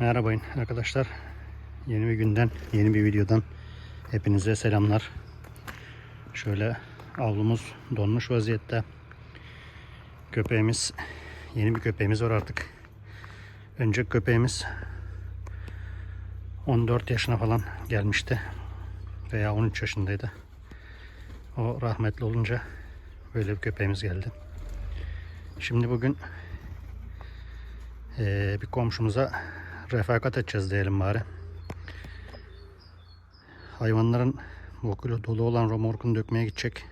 Merhabayın arkadaşlar. Yeni bir günden, yeni bir videodan hepinize selamlar. Şöyle avlumuz donmuş vaziyette. Köpeğimiz, yeni bir köpeğimiz var artık. Önce köpeğimiz 14 yaşına falan gelmişti. Veya 13 yaşındaydı. O rahmetli olunca böyle bir köpeğimiz geldi. Şimdi bugün ee, bir komşumuza refakat edeceğiz diyelim bari. Hayvanların bokuyla dolu olan romorkunu dökmeye gidecek.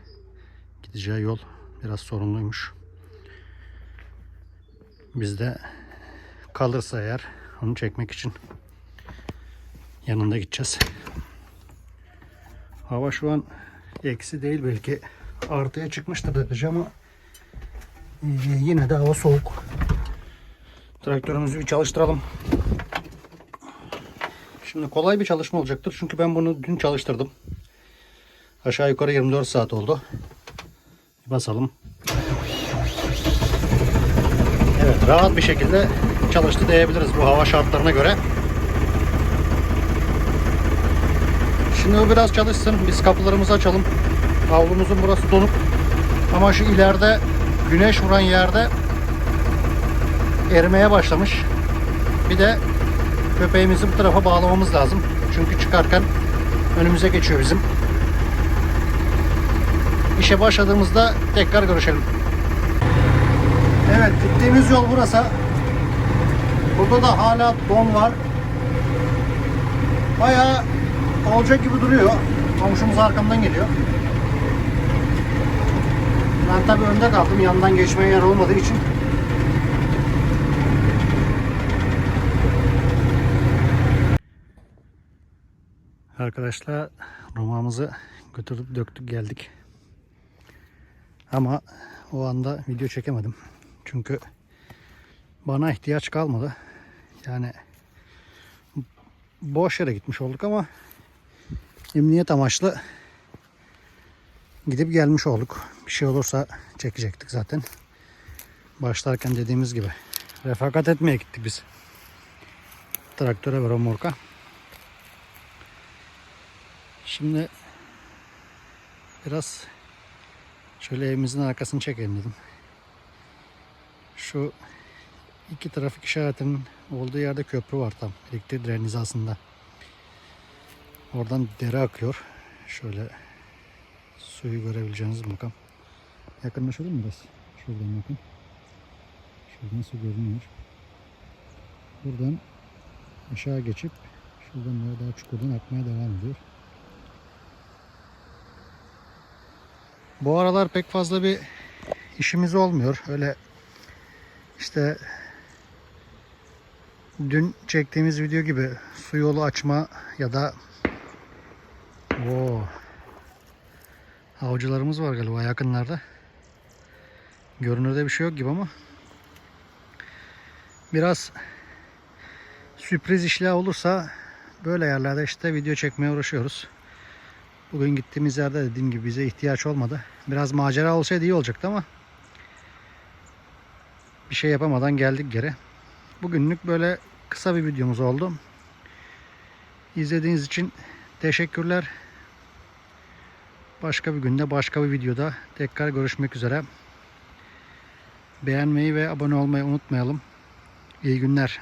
Gideceği yol biraz sorunluymuş. Biz de kalırsa eğer onu çekmek için yanında gideceğiz. Hava şu an eksi değil belki artıya çıkmıştır derece ama ee, yine de hava soğuk. Traktörümüzü bir çalıştıralım. Şimdi kolay bir çalışma olacaktır. Çünkü ben bunu dün çalıştırdım. Aşağı yukarı 24 saat oldu. Basalım. Evet rahat bir şekilde çalıştı diyebiliriz bu hava şartlarına göre. Şimdi o biraz çalışsın. Biz kapılarımızı açalım. Avlumuzun burası donuk. Ama şu ileride güneş vuran yerde erimeye başlamış. Bir de köpeğimizi bu tarafa bağlamamız lazım. Çünkü çıkarken önümüze geçiyor bizim. İşe başladığımızda tekrar görüşelim. Evet gittiğimiz yol burası. Burada da hala don var. Bayağı olacak gibi duruyor. Komşumuz arkamdan geliyor. Ben tabii önde kaldım. Yandan geçmeye yer olmadığı için. Arkadaşlar romamızı götürdük döktük geldik. Ama o anda video çekemedim. Çünkü bana ihtiyaç kalmadı. Yani boş yere gitmiş olduk ama emniyet amaçlı gidip gelmiş olduk. Bir şey olursa çekecektik zaten. Başlarken dediğimiz gibi refakat etmeye gittik biz. Traktöre ve romorka. Şimdi biraz şöyle evimizin arkasını çekelim dedim. Şu iki trafik işaretinin olduğu yerde köprü var tam elektrik direğinin. Oradan dere akıyor. Şöyle suyu görebileceğiniz bakalım. Yakınlaşalım mı biraz? Şuradan bakın. Şuradan su görünüyor. Buradan aşağı geçip şuradan daha çukurdan akmaya devam ediyor. Bu aralar pek fazla bir işimiz olmuyor. Öyle işte dün çektiğimiz video gibi su yolu açma ya da o avcılarımız var galiba yakınlarda. Görünürde bir şey yok gibi ama biraz sürpriz işler olursa böyle yerlerde işte video çekmeye uğraşıyoruz. Bugün gittiğimiz yerde dediğim gibi bize ihtiyaç olmadı. Biraz macera olsaydı iyi olacaktı ama bir şey yapamadan geldik geri. Bugünlük böyle kısa bir videomuz oldu. İzlediğiniz için teşekkürler. Başka bir günde başka bir videoda tekrar görüşmek üzere. Beğenmeyi ve abone olmayı unutmayalım. İyi günler.